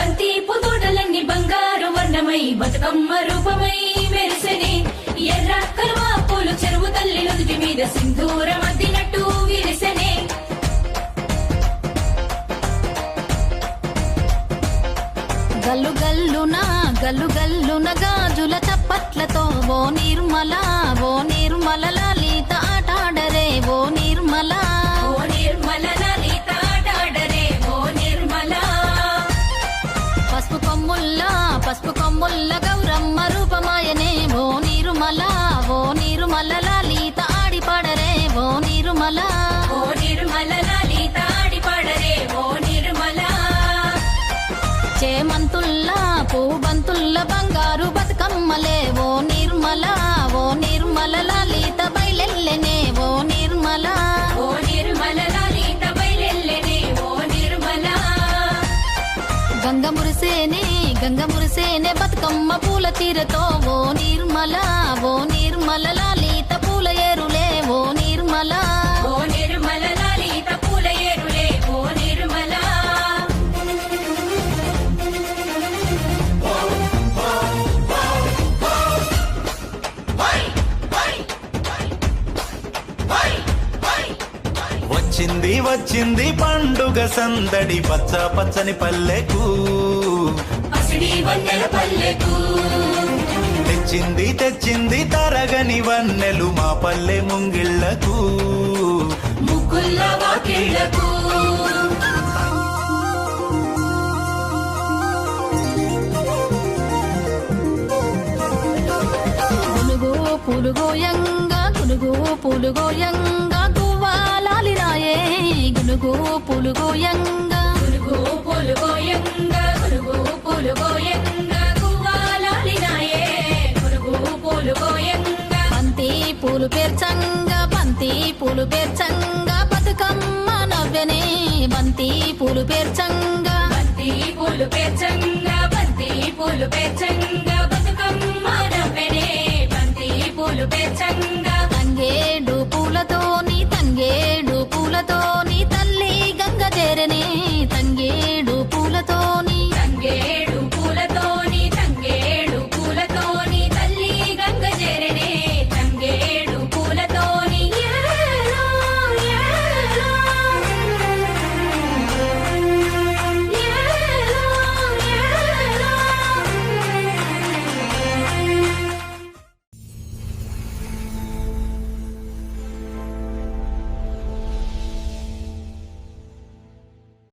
బంతిపు తోటలన్నీ బంగారు వర్ణమై బతుకమ్మ రూపమై మెరిసెనే. ఎర్ర కలువ పూలు చెరువు తల్లి నుదుటి మీద సింధూరం అద్దినట్టు విరిసెనే. గల్లు గల్లున గల్లు గల్లున గాజుల చప్పట్లతో ఓ నిర్మల కొమ్ముల్ల గౌరమ్మ రూపమాయనే ఓ నిర్మల. ఓ నిర్మల లలిత ఆడి పాడరే ఓ నిర్మల. ఓ నిర్మల లలిత ఆడిపాడరే. ఓ నిర్మల. చేమంతుల్లా పూబంతుల్ల బంగారు మురిసేనే బతుకమ్మ పూల తీరతో ఓ నిర్మల ఓ నిర్మల లలిత పూల ఏరులే ఓ నిర్మల. ఓ నిర్మల లలిత పూల ఏరులే ఓ నిర్మల. వచ్చింది వచ్చింది పండుగ సందడి పచ్చ పచ్చని పల్లెకు. పసిడి వన్నెల పల్లెకు తెచ్చింది తెచ్చింది తరగని వన్నెలు మా పల్లె ముంగిళ్ళకు. ముగ్గుల్ల వాకిళ్ళకు. గునుగు పులుగోయంగా గునుగు పులుగోయంగా గువ్వాలాలిరాయే గునుగు పులుగోయంగా గురుగు పొలుగోయంగా బంతి పూలు పేర్చంగా బంతి పూలు పేర్చంగా బతుకమ్మ నవ్వెనే. బంతి పూలు పేర్చంగా. బంతి పూలు పేర్చంగా బంతి పూలు పేర్చంగా బతుకమ్మ నవ్వెనే. బంతి పూలు పేర్చంగా. తంగేడు పూలతోని తంగేడు పూలతోని